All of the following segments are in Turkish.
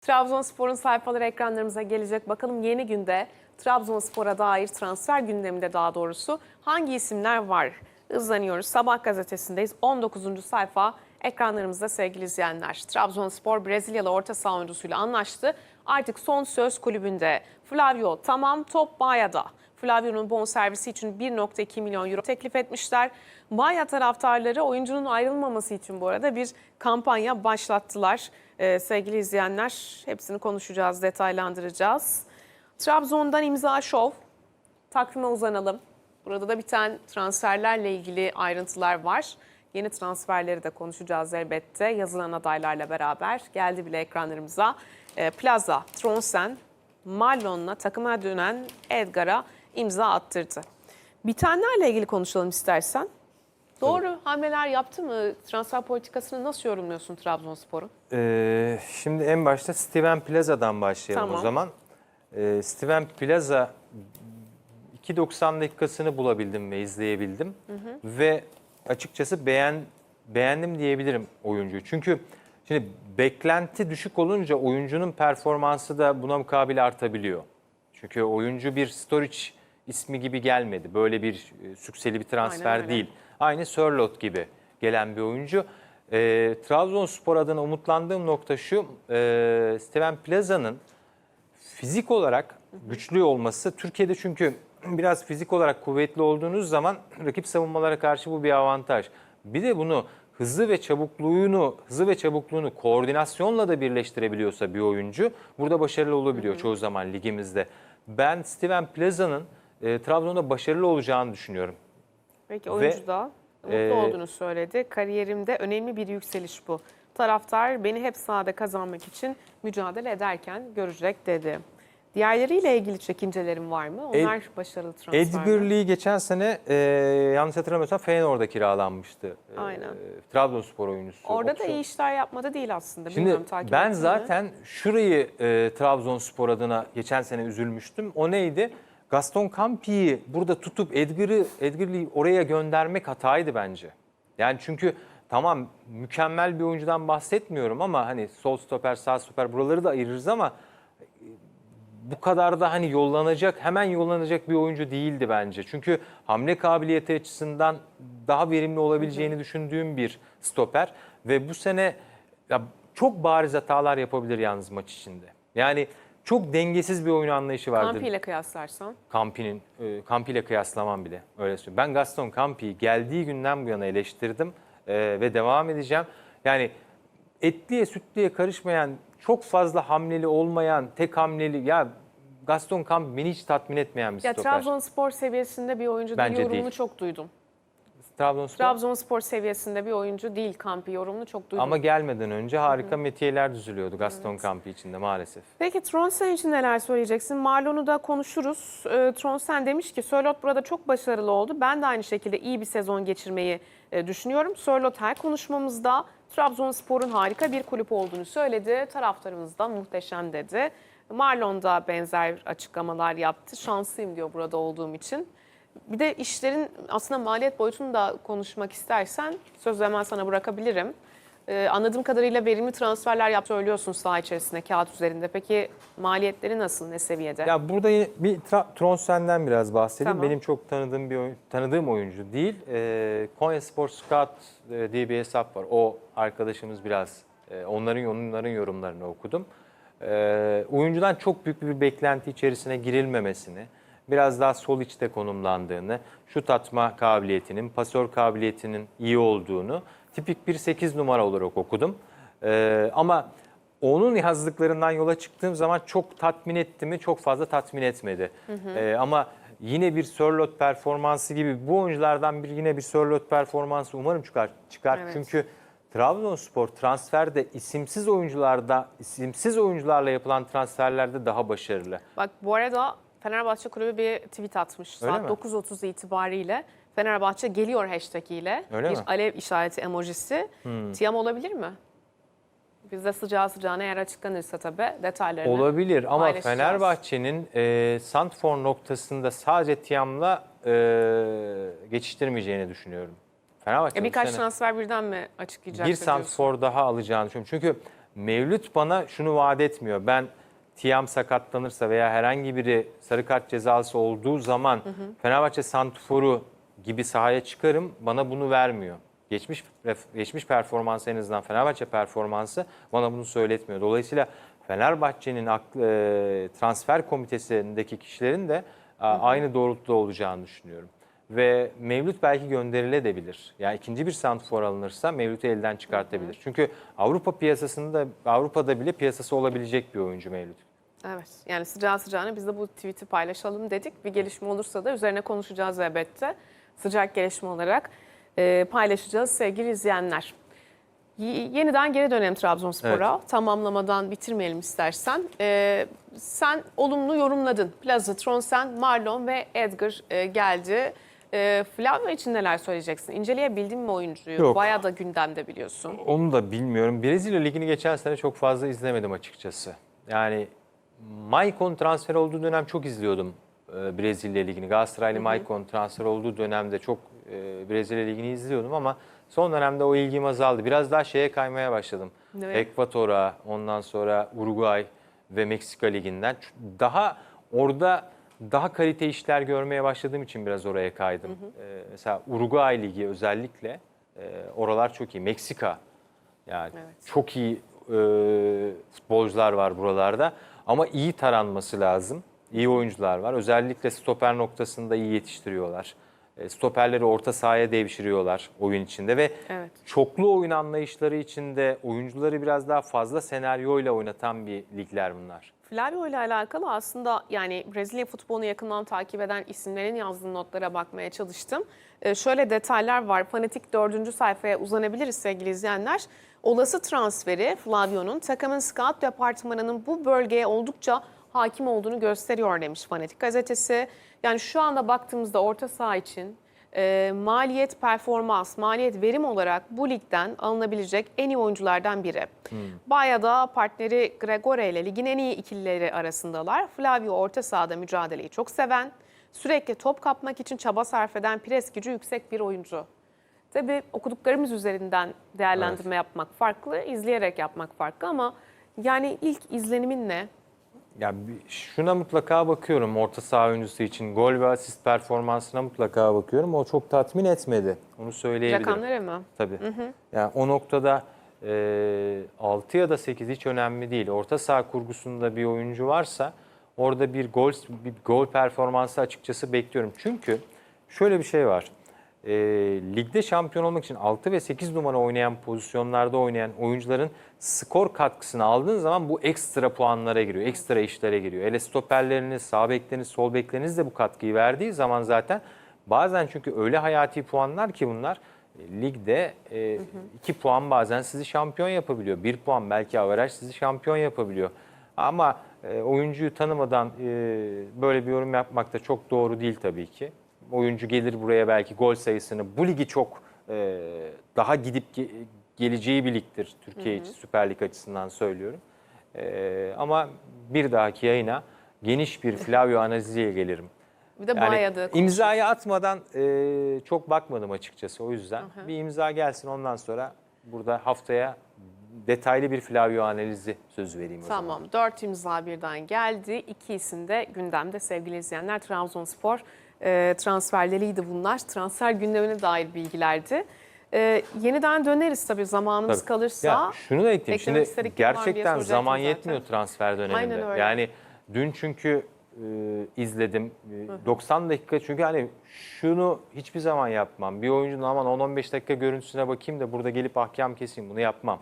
Trabzonspor'un sayfaları ekranlarımıza gelecek. Bakalım yeni günde Trabzonspor'a dair transfer gündeminde daha doğrusu hangi isimler var? Hızlanıyoruz. Sabah gazetesindeyiz. 19. sayfa ekranlarımızda sevgili izleyenler. Trabzonspor Brezilyalı orta saha oyuncusuyla anlaştı. Artık son söz kulübünde. Flavio tamam top Baya'da. Flavio'nun bonservisi için 1.2 milyon euro teklif etmişler. Baya taraftarları oyuncunun ayrılmaması için bu arada bir kampanya başlattılar. Ee, sevgili izleyenler hepsini konuşacağız, detaylandıracağız. Trabzon'dan imza şov. Takvime uzanalım. Burada da biten transferlerle ilgili ayrıntılar var. Yeni transferleri de konuşacağız elbette yazılan adaylarla beraber. Geldi bile ekranlarımıza. Ee, Plaza, Tronsen, Marlon'la takıma dönen Edgar'a imza attırdı. Bitenlerle ilgili konuşalım istersen. Doğru hamleler yaptı mı? Transfer politikasını nasıl yorumluyorsun Trabzonspor'un? Ee, şimdi en başta Steven Plaza'dan başlayalım Tamam. o zaman. Ee, Steven Plaza 2.90 dakikasını bulabildim ve izleyebildim. Ve açıkçası beğen beğendim diyebilirim oyuncuyu. Çünkü şimdi beklenti düşük olunca oyuncunun performansı da buna mukabil artabiliyor. Çünkü oyuncu bir Storic ismi gibi gelmedi. Böyle bir e, sükseli bir transfer Aynen öyle. Aynı Sörlot gibi gelen bir oyuncu. E, Trabzonspor adına umutlandığım nokta şu. E, Steven Plaza'nın fizik olarak güçlü olması Türkiye'de çünkü biraz fizik olarak kuvvetli olduğunuz zaman rakip savunmalara karşı bu bir avantaj. Bir de bunu hızı ve çabukluğunu, hızı ve çabukluğunu koordinasyonla da birleştirebiliyorsa bir oyuncu burada başarılı olabiliyor çoğu zaman ligimizde. Ben Steven Plaza'nın e, Trabzon'da başarılı olacağını düşünüyorum. Peki Ve, oyuncu da mutlu e, olduğunu söyledi. Kariyerimde önemli bir yükseliş bu. Taraftar beni hep sahada kazanmak için mücadele ederken görecek dedi. Diğerleriyle ilgili çekincelerin var mı? Onlar başarılı transfer Lee geçen sene e, yanlış hatırlamıyorsam Feyenoord'a kiralanmıştı. E, Aynen. Trabzonspor oyuncusu. Orada da Opsiyon- iyi işler yapmadı değil aslında. Şimdi Bilmiyorum, takip ben zaten şurayı e, Trabzonspor adına geçen sene üzülmüştüm. O neydi? Gaston Campi'yi burada tutup Edgar'ı Edgar'ı oraya göndermek hataydı bence. Yani çünkü tamam mükemmel bir oyuncudan bahsetmiyorum ama hani sol stoper, sağ stoper buraları da ayırırız ama bu kadar da hani yollanacak, hemen yollanacak bir oyuncu değildi bence. Çünkü hamle kabiliyeti açısından daha verimli olabileceğini düşündüğüm bir stoper. Ve bu sene ya çok bariz hatalar yapabilir yalnız maç içinde. Yani çok dengesiz bir oyun anlayışı vardır. Campi ile kıyaslarsan. Campi'nin, e, Campi ile kıyaslamam bile öyle söyleyeyim. Ben Gaston Campi'yi geldiği günden bu yana eleştirdim e, ve devam edeceğim. Yani etliye sütlüye karışmayan, çok fazla hamleli olmayan, tek hamleli ya Gaston Campi beni hiç tatmin etmeyen bir Ya stoper. Trabzonspor seviyesinde bir oyuncu Bence yorumunu değil. çok duydum. Trabzonspor. Trabzonspor seviyesinde bir oyuncu değil Campi yorumunu çok duydum. Ama gelmeden önce harika metiyeler düzülüyordu Gaston Campi içinde maalesef. Peki Tronsen için neler söyleyeceksin? Marlon'u da konuşuruz. Ee, Tronsen demiş ki Sörlot burada çok başarılı oldu. Ben de aynı şekilde iyi bir sezon geçirmeyi e, düşünüyorum. Sörlot her konuşmamızda Trabzonspor'un harika bir kulüp olduğunu söyledi. Taraftarımız da muhteşem dedi. Marlon da benzer açıklamalar yaptı. Şanslıyım diyor burada olduğum için. Bir de işlerin aslında maliyet boyutunu da konuşmak istersen sözü hemen sana bırakabilirim. Ee, anladığım kadarıyla verimli transferler yap söylüyorsun saha içerisinde, kağıt üzerinde. Peki maliyetleri nasıl, ne seviyede? Ya burada bir Tra- Tronsen'den biraz bahsedeyim. Tamam. Benim çok tanıdığım bir oyun, tanıdığım oyuncu değil. Ee, Konya Spor Scout e, diye bir hesap var. O arkadaşımız biraz e, onların onların yorumlarını okudum. Ee, oyuncudan çok büyük bir beklenti içerisine girilmemesini, biraz daha sol içte konumlandığını, şut atma kabiliyetinin, pasör kabiliyetinin iyi olduğunu tipik bir 8 numara olarak okudum. Ee, ama onun yazdıklarından yola çıktığım zaman çok tatmin etti mi? Çok fazla tatmin etmedi. Ee, ama yine bir Sörlot performansı gibi bu oyunculardan bir yine bir Sörlot performansı umarım çıkar. çıkar. Evet. Çünkü Trabzonspor transferde isimsiz oyuncularda, isimsiz oyuncularla yapılan transferlerde daha başarılı. Bak bu arada Fenerbahçe Kulübü bir tweet atmış. Öyle Saat mi? 9.30 itibariyle Fenerbahçe geliyor hashtag ile Öyle bir mi? alev işareti emojisi. Tiam olabilir mi? Biz de sıcağı sıcağına eğer açıklanırsa tabii detaylarını. Olabilir ama. Fenerbahçe'nin e, Santfor noktasında sadece Tiam'la e, geçiştirmeyeceğini düşünüyorum. Fenerbahçe E, birkaç sene- transfer birden mi açıklayacak? bir santrfor daha alacağını düşünüyorum. Çünkü Mevlüt bana şunu vaat etmiyor. Ben Tiam sakatlanırsa veya herhangi biri sarı kart cezası olduğu zaman Fenerbahçe Santifor'u gibi sahaya çıkarım bana bunu vermiyor. Geçmiş geçmiş performansı en azından Fenerbahçe performansı bana bunu söyletmiyor. Dolayısıyla Fenerbahçe'nin e, transfer komitesindeki kişilerin de a, aynı doğrultuda olacağını düşünüyorum. Ve Mevlüt belki gönderilebilir. Yani ikinci bir santrfor alınırsa Mevlüt'ü elden çıkartabilir. Çünkü Avrupa piyasasında Avrupa'da bile piyasası olabilecek bir oyuncu Mevlüt. Evet yani sıcağı sıcağına biz de bu tweet'i paylaşalım dedik. Bir gelişme olursa da üzerine konuşacağız elbette. Sıcak gelişme olarak e, paylaşacağız sevgili izleyenler. Yeniden geri dönelim Trabzonspor'a. Tamamlamadan bitirmeyelim istersen. E, sen olumlu yorumladın. Plaza, Tronsen, Marlon ve Edgar e, geldi. E, Flavio için neler söyleyeceksin? İnceleyebildin mi oyuncuyu? Yok. Bayağı da gündemde biliyorsun. Onu da bilmiyorum. Brezilya Ligi'ni geçen sene çok fazla izlemedim açıkçası. Yani Maicon transfer olduğu dönem çok izliyordum e, Brezilya Ligi'ni. Galatasaraylı Maicon transfer olduğu dönemde çok e, Brezilya Ligi'ni izliyordum ama son dönemde o ilgim azaldı. Biraz daha şeye kaymaya başladım. Evet. Ekvator'a, ondan sonra Uruguay ve Meksika Ligi'nden. Daha orada daha kalite işler görmeye başladığım için biraz oraya kaydım. E, mesela Uruguay Ligi özellikle e, oralar çok iyi. Meksika yani Evet. çok iyi e, futbolcular var buralarda ama iyi taranması lazım. İyi oyuncular var. Özellikle stoper noktasında iyi yetiştiriyorlar. E, stoperleri orta sahaya devşiriyorlar oyun içinde ve Evet. çoklu oyun anlayışları içinde oyuncuları biraz daha fazla senaryoyla oynatan bir ligler bunlar. Flavio ile alakalı aslında yani Brezilya futbolunu yakından takip eden isimlerin yazdığı notlara bakmaya çalıştım. Ee, şöyle detaylar var. Fanatik dördüncü sayfaya uzanabiliriz sevgili izleyenler. Olası transferi Flavio'nun takımın scout departmanının bu bölgeye oldukça hakim olduğunu gösteriyor demiş Fanatik gazetesi. Yani şu anda baktığımızda orta saha için e, maliyet performans, maliyet verim olarak bu ligden alınabilecek en iyi oyunculardan biri. Baya'da partneri Gregore ile ligin en iyi ikilileri arasındalar. Flavio orta sahada mücadeleyi çok seven, sürekli top kapmak için çaba sarf eden pres gücü yüksek bir oyuncu. Tabii okuduklarımız üzerinden değerlendirme yapmak farklı, izleyerek yapmak farklı ama yani ilk izlenimin ne? Ya şuna mutlaka bakıyorum orta saha oyuncusu için. Gol ve asist performansına mutlaka bakıyorum. O çok tatmin etmedi. Onu söyleyebilirim. Rakamları mı? Tabii. Yani o noktada e, 6 ya da 8 hiç önemli değil. Orta saha kurgusunda bir oyuncu varsa orada bir gol bir gol performansı açıkçası bekliyorum. Çünkü şöyle bir şey var. E, ligde şampiyon olmak için 6 ve 8 numara oynayan pozisyonlarda oynayan oyuncuların skor katkısını aldığın zaman bu ekstra puanlara giriyor. Ekstra işlere giriyor. Hele stoperleriniz, sağ bekleriniz, sol bekleriniz de bu katkıyı verdiği zaman zaten bazen çünkü öyle hayati puanlar ki bunlar e, ligde 2 puan bazen sizi şampiyon yapabiliyor. 1 puan belki averaj sizi şampiyon yapabiliyor. Ama e, oyuncuyu tanımadan e, böyle bir yorum yapmak da çok doğru değil tabii ki. Oyuncu gelir buraya belki gol sayısını bu ligi çok e, daha gidip ge- geleceği bir ligdir Türkiye için Süper Lig açısından söylüyorum. E, ama bir dahaki yayına geniş bir Flavio analiziyle gelirim. Bir de Yani imzayı atmadan e, çok bakmadım açıkçası o yüzden. Bir imza gelsin ondan sonra burada haftaya detaylı bir Flavio analizi sözü vereyim o zaman. Tamam. Dört imza birden geldi. İki isim de gündemde sevgili izleyenler. Trabzonspor e, transferleriydi bunlar. Transfer gündemine dair bilgilerdi. E, yeniden döneriz tabii zamanımız Tabii. kalırsa. Ya şunu da ekleyeyim. Şimdi gerçekten zaman zaten. yetmiyor transfer döneminde. Aynen öyle. Yani dün çünkü e, izledim. E, 90 dakika çünkü hani şunu hiçbir zaman yapmam. Bir oyuncunun aman 10-15 dakika görüntüsüne bakayım da burada gelip ahkam keseyim. Bunu yapmam.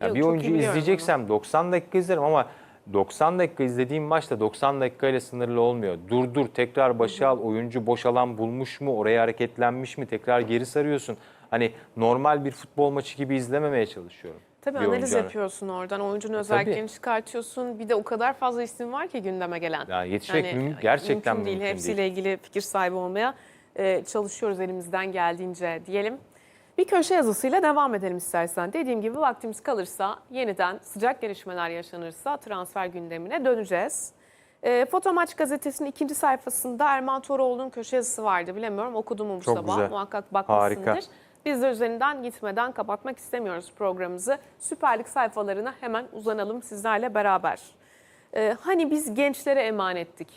Ya Yok, bir oyuncu izleyeceksem 90 dakika izlerim ama 90 dakika izlediğim maçta 90 dakikayla sınırlı olmuyor. Dur dur tekrar başa al. Oyuncu boş alan bulmuş mu? Oraya hareketlenmiş mi? Tekrar geri sarıyorsun. Hani normal bir futbol maçı gibi izlememeye çalışıyorum. Tabii bir analiz oyuncu. yapıyorsun oradan. Oyuncunun özelliklerini çıkartıyorsun. Bir de o kadar fazla isim var ki gündeme gelen. Yani yetişmek mümkün- gerçekten mümkün değil. mümkün Hepsiyle ilgili fikir sahibi olmaya e, çalışıyoruz elimizden geldiğince diyelim. Bir köşe yazısıyla devam edelim istersen. Dediğim gibi vaktimiz kalırsa yeniden sıcak gelişmeler yaşanırsa transfer gündemine döneceğiz. E, Fotomaç gazetesinin ikinci sayfasında Erman Toroğlu'nun köşe yazısı vardı. Bilemiyorum okudum mu bu Çok sabah? güzel. Muhakkak bakmışsındır. Harika. Biz de üzerinden gitmeden kapatmak istemiyoruz programımızı. Süper Lig sayfalarına hemen uzanalım sizlerle beraber. Ee, hani biz gençlere emanettik.